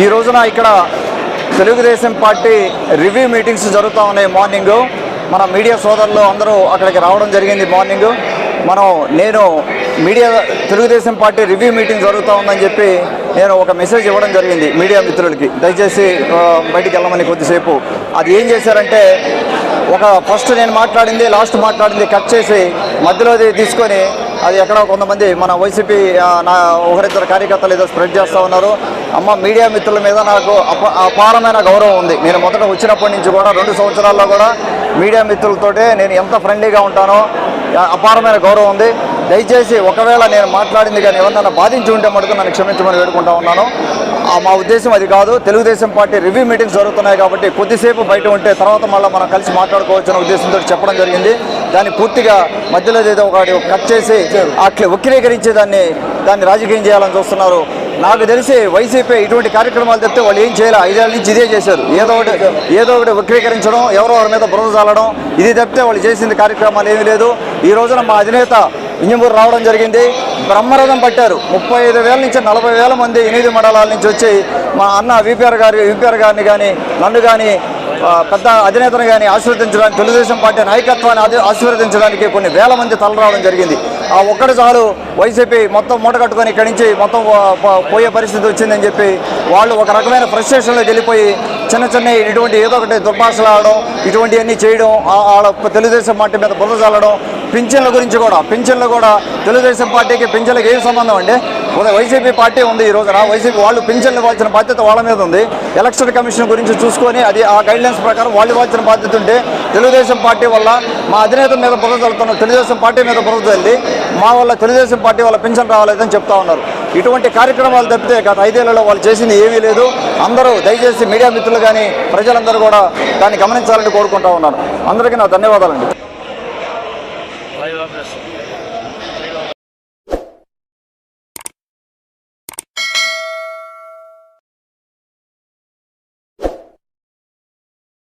ఈ రోజున ఇక్కడ తెలుగుదేశం పార్టీ రివ్యూ మీటింగ్స్ జరుగుతూ ఉన్నాయి మార్నింగ్. మన మీడియా సోదరులు అందరూ అక్కడికి రావడం జరిగింది మార్నింగ్. మనం నేను media Telugu Desam party review meeting జరుగుతూ ఉందని చెప్పి నేను ఒక మెసేజ్ ఇవ్వడం జరిగింది మీడియా మిత్రులకి. దయచేసి బయటికి వెళ్ళమని కొద్దిసేపు. అది ఏం చేశారంటే ఒక ఫస్ట్ నేను మాట్లాడింది లాస్ట్ మాట్లాడింది కట్ చేసి మధ్యలోది తీసుకొని అది ఎక్కడో కొంతమంది మన వైసీపీ నా ఒకరిద్దరు కార్యకర్తలు ఏదో స్ప్రెడ్ చేస్తూ ఉన్నారు. అమ్మ మీడియా మిత్రుల మీద నాకు అప అపారమైన గౌరవం ఉంది. నేను మొదట వచ్చినప్పటి నుంచి కూడా రెండు సంవత్సరాల్లో కూడా మీడియా మిత్రులతోటే నేను ఎంత ఫ్రెండ్లీగా ఉంటానో అపారమైన గౌరవం ఉంది. దయచేసి ఒకవేళ నేను మాట్లాడింది కానీ ఎవరినైనా బాధించి ఉంటే మటుకు నన్ను క్షమించమని వేడుకుంటా ఉన్నాను. ఆ, మా ఉద్దేశం అది కాదు. తెలుగుదేశం పార్టీ రివ్యూ మీటింగ్స్ జరుగుతున్నాయి కాబట్టి కొద్దిసేపు బయట ఉంటే తర్వాత మళ్ళీ మనం కలిసి మాట్లాడుకోవచ్చు ఉద్దేశంతో చెప్పడం జరిగింది. దాన్ని పూర్తిగా మధ్యలో ఏదో ఒకటి కట్ చేసి అట్లా వక్రీకరించి దాన్ని దాన్ని రాజకీయం చేయాలని చూస్తున్నారు. నాకు తెలిసి వైసీపీ ఇటువంటి కార్యక్రమాలు తెస్తే వాళ్ళు ఏం చేయాలి? ఐదేళ్ళ నుంచి ఇదే చేశారు. ఏదో ఒకటి ఏదో ఒకటి వక్రీకరించడం ఎవరో ఒకరి మీద బురద చల్లడం ఇది తప్పితే వాళ్ళు చేసింది కార్యక్రమాలు ఏమీ లేదు. ఈ రోజున మా అధినేత ఇంజమూరు రావడం జరిగింది. బ్రహ్మరథం పట్టారు. ముప్పై ఐదు వేల నుంచి నలభై వేల మంది ఎనిమిది మండలాల నుంచి వచ్చి మా అన్న విపిఆర్ గారి విపిఆర్ గారిని కానీ నన్ను కానీ పెద్ద అధినేతను కానీ ఆశీర్వదించడానికి తెలుగుదేశం పార్టీ నాయకత్వాన్ని ఆశీర్వదించడానికి కొన్ని వేల మంది తలరావడం జరిగింది. ఆ ఒక్కటి చాలు వైసీపీ మొత్తం మూట కట్టుకొని ఇక్కడి నుంచి మొత్తం పో- పోయే పరిస్థితి వచ్చిందని చెప్పి వాళ్ళు ఒక రకమైన ఫ్రస్ట్రేషన్లోకి వెళ్ళిపోయి చిన్న చిన్న ఇటువంటి ఏదో ఒకటి దుర్భాషలు ఆడడం ఇటువంటివన్నీ చేయడం వాళ్ళ తెలుగుదేశం పార్టీ మీద బుర్ర చల్లడం పింఛన్ల గురించి కూడా పింఛన్లు కూడా తెలుగుదేశం పార్టీకి పింఛన్లకు ఏం సంబంధం అండి? వైసీపీ పార్టీ ఉంది ఈ రోజున వైసీపీ వాళ్ళు పింఛన్లు ఇవ్వాల్సిన బాధ్యత వాళ్ళ మీద ఉంది. ఎలక్షన్ కమిషన్ గురించి చూసుకొని అది ఆ గైడ్లైన్స్ ప్రకారం వాళ్ళు ఇవ్వాల్సిన బాధ్యత ఉంటే తెలుగుదేశం పార్టీ వల్ల మా అధినేత మీద బురద చల్లుతున్న తెలుగుదేశం పార్టీ మీద బురద చల్లి మా వల్ల తెలుగుదేశం పార్టీ వల్ల పింఛన్ రావాలేదని చెప్తా ఉన్నారు. ఇటువంటి కార్యక్రమాలు తప్పితే గత ఐదేళ్ళలో వాళ్ళు చేసింది ఏమీ లేదు. అందరూ దయచేసి మీడియా మిత్రులు కానీ ప్రజలందరూ కూడా దాన్ని గమనించాలని కోరుకుంటా ఉన్నారు అందరికీ నా ధన్యవాదాలండి.